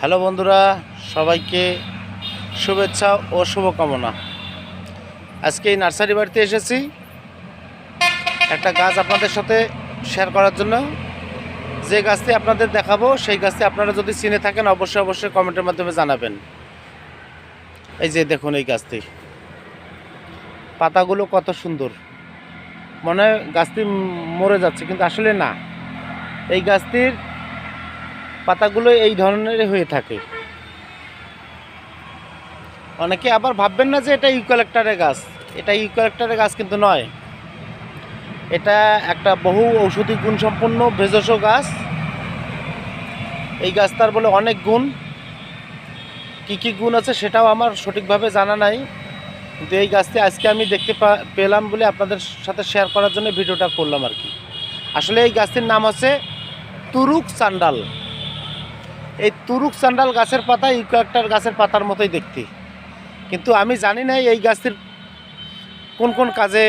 Hello বন্ধুরা, সবাইকে শুভেচ্ছা ও শুভকামনা। আজকে এই নার্সারি বাড়িতে এসেছি। একটা গাছ আপনাদের সাথে শেয়ার করার জন্য। যে গাছটি আপনাদের দেখাবো, সেই গাছটি আপনারা যদি চিনে থাকেন, অবশ্যই অবশ্যই কমেন্টের মাধ্যমে জানাবেন। এই যে দেখুন এই গাছটি। পাতাগুলো কত সুন্দর। মনে হয় গাছটি মরে যাচ্ছে, কিন্তু আসলে না। এই গাছটির পাতাগুলো এই ধরনের হয়ে থাকে। অনেকে আবার ভাববেন না যে এটা ইউক্যালেক্টারের গাছ। এটা ইউক্যালেক্টারের গাছ কিন্তু নয়। এটা একটা বহু ঔষধি গুণসম্পন্ন ভেষজ গাছ। এই গাছটার বলে অনেক গুণ। কী কী গুণ আছে সেটাও আমার সঠিকভাবে জানা নাই। কিন্তু এই গাছটি আজকে আমি দেখতে পেলাম বলে আপনাদের সাথে শেয়ার করার জন্য ভিডিওটা করলাম আর কি। আসলে এই গাছটির নাম হচ্ছে তুরুক চান্ডাল। এই তুরুক চান্ডাল গাছের পাতা ইউক্যালেক্টার গাছের পাতার মতোই দেখতে। কিন্তু আমি জানি না এই গাছটির কোন কোন কাজে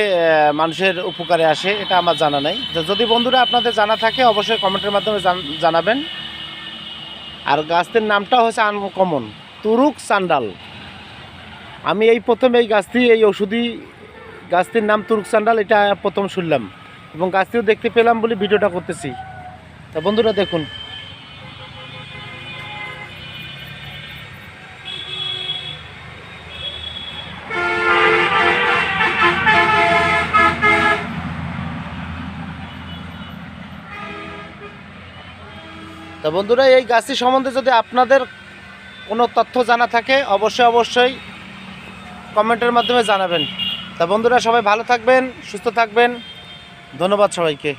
মানুষের উপকারে আসে, এটা আমার জানা নাই। যদি বন্ধুরা আপনাদের জানা থাকে, অবশ্যই কমেন্টের মাধ্যমে জানাবেন। আর গাছটির নামটা হচ্ছে আনকমন, তুরুক চান্ডাল। আমি এই প্রথম এই গাছটি, এই ওষুধি গাছটির নাম তুরুক চান্ডাল, এটা প্রথম শুনলাম। এবং গাছটিও দেখতে পেলাম বলে ভিডিওটা করতেছি। তা বন্ধুরা দেখুন। তা বন্ধুরা, এই গাছটি সম্বন্ধে যদি আপনাদের কোনো তথ্য জানা থাকে, অবশ্যই অবশ্যই কমেন্টের মাধ্যমে জানাবেন। তা বন্ধুরা, সবাই ভালো থাকবেন, সুস্থ থাকবেন। ধন্যবাদ সবাইকে।